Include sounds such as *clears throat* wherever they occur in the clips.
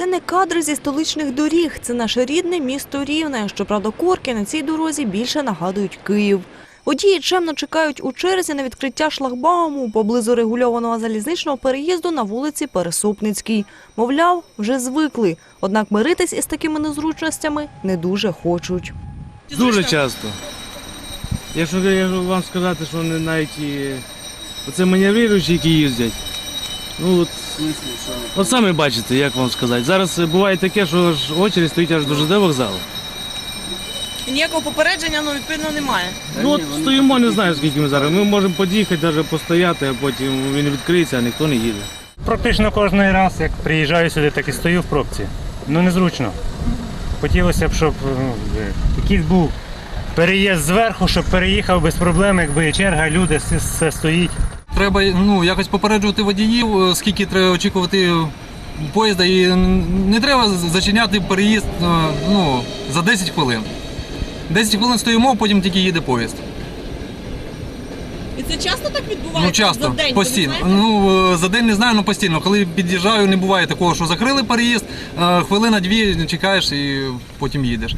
Це не кадри зі столичних доріг, це наше рідне місто Рівне. Щоправда, корки на цій дорозі більше нагадують Київ. Водії чемно чекають у черзі на відкриття шлагбауму поблизу регульованого залізничного переїзду на вулиці Пересопницькій. Мовляв, вже звикли. Однак миритись із такими незручностями не дуже хочуть. Дуже часто. Якщо я вам сказати, що вони навіть і оце маневруючі, які їздять. Ну от, от самі бачите, як вам сказати. Зараз е, буває таке, що ж очередь стоїть аж до ЖД вокзалу. Ніякого попередження ну, відповідно немає. Ну от стоїмо, не знаю скільки ми зараз. Ми можемо під'їхати, навіть постояти, а потім він відкриється, а ніхто не їде. Практично кожен раз, як приїжджаю сюди, так і стою в пробці. Ну незручно. Хотілося б, щоб ну, е, якийсь був переїзд зверху, щоб переїхав без проблем, якби черга, люди, все, все стоїть. Треба ну, якось попереджувати водіїв, е, скільки треба очікувати поїзда, і не треба зачиняти переїзд е, ну, за 10 хвилин. 10 хвилин стоїмо, потім тільки їде поїзд. І це часто так відбувається? Ну часто, за день, постійно. Ну е, за день не знаю, але постійно. Коли під'їжджаю, не буває такого, що закрили переїзд, хвилина-дві чекаєш і потім їдеш.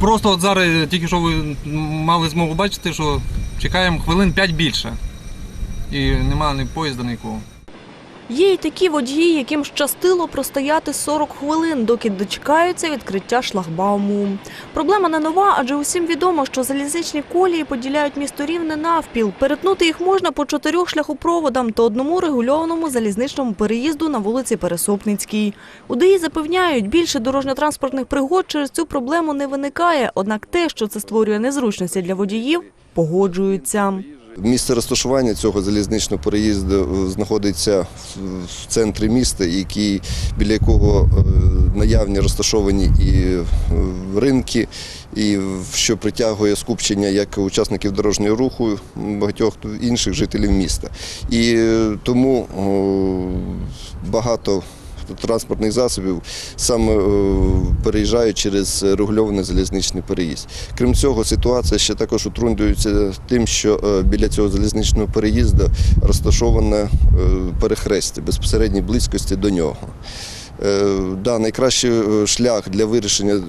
Просто от зараз тільки що ви мали змогу бачити, що чекаємо хвилин 5 більше. І немає ні поїзда, нікого. Є й такі водії, яким щастило простояти 40 хвилин, доки дочекаються відкриття шлагбауму. Проблема не нова, адже усім відомо, що залізничні колії поділяють місто Рівне навпіл. Перетнути їх можна по чотирьох шляхопроводам та одному регульованому залізничному переїзду на вулиці Пересопницькій. УДІ запевняють, більше дорожньо-транспортних пригод через цю проблему не виникає. Однак те, що це створює незручності для водіїв, погоджуються. Місце розташування цього залізничного переїзду е, знаходиться в- центрі міста, який, біля якого е, наявні розташовані і е, ринки, і що притягує скупчення як учасників дорожнього руху, багатьох інших жителів міста. І тому багато транспортних засобів саме е, переїжджають через регульований залізничний переїзд. Крім цього, ситуація ще також утруднюється тим, що е, біля цього залізничного переїзду розташоване е, перехрестя безпосередній близькості до нього. Е, Да, найкращий е, шлях для вирішення е,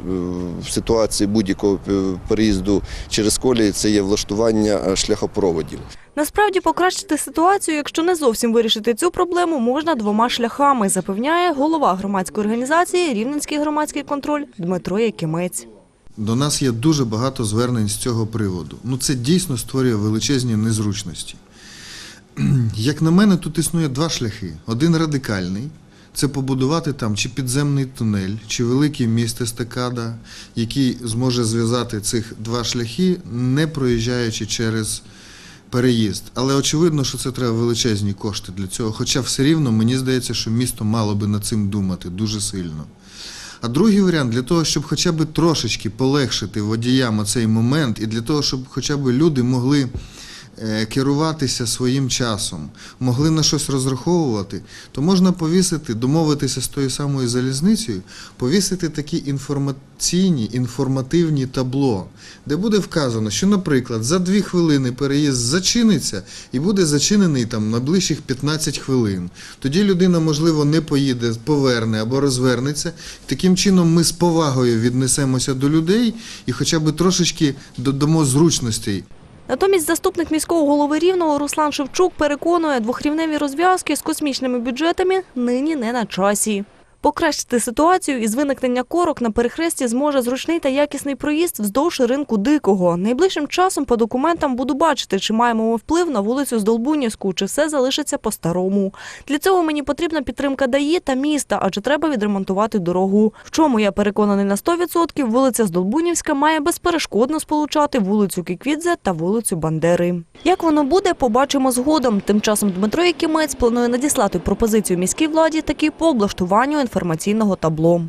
ситуації будь-якого переїзду через колії це є влаштування шляхопроводів. Насправді покращити ситуацію, якщо не зовсім вирішити цю проблему, можна двома шляхами, запевняє голова громадської організації Рівненський громадський контроль Дмитро Якимець. До нас є дуже багато звернень з цього приводу. Ну це дійсно створює величезні незручності. *clears throat* Як на мене, тут існує два шляхи: один радикальний. Це побудувати там чи підземний тунель, чи великий міст естакада, який зможе зв'язати цих два шляхи, не проїжджаючи через переїзд. Але очевидно, що це треба величезні кошти для цього. Хоча все рівно мені здається, що місто мало би над цим думати дуже сильно. А другий варіант для того, щоб хоча б трошечки полегшити водіям оцей момент, і для того, щоб хоча б люди могли керуватися своїм часом, могли на щось розраховувати, то можна повісити, домовитися з тою самою залізницею, повісити такі інформаційні, інформативні табло, де буде вказано, що, наприклад, за дві хвилини переїзд зачиниться і буде зачинений там найближчих 15 хвилин. Тоді людина, можливо, не поїде, поверне або розвернеться. Таким чином ми з повагою віднесемося до людей і хоча б трошечки додамо зручностей. Натомість заступник міського голови Рівного Руслан Шевчук переконує, двохрівневі розв'язки з космічними бюджетами нині не на часі. Покращити ситуацію із виникнення корок на перехресті зможе зручний та якісний проїзд вздовж ринку Дикого. Найближчим часом по документам буду бачити, чи маємо ми вплив на вулицю Здолбунівську, чи все залишиться по-старому. Для цього мені потрібна підтримка ДАІ та міста, адже треба відремонтувати дорогу. В чому я переконаний на 100%, вулиця Здолбунівська має безперешкодно сполучати вулицю Кіквідзе та вулицю Бандери. Як воно буде, побачимо згодом. Тим часом Дмитро Якимець планує надіслати пропозицію міській владі таки по облаштуванню інформаційного табло.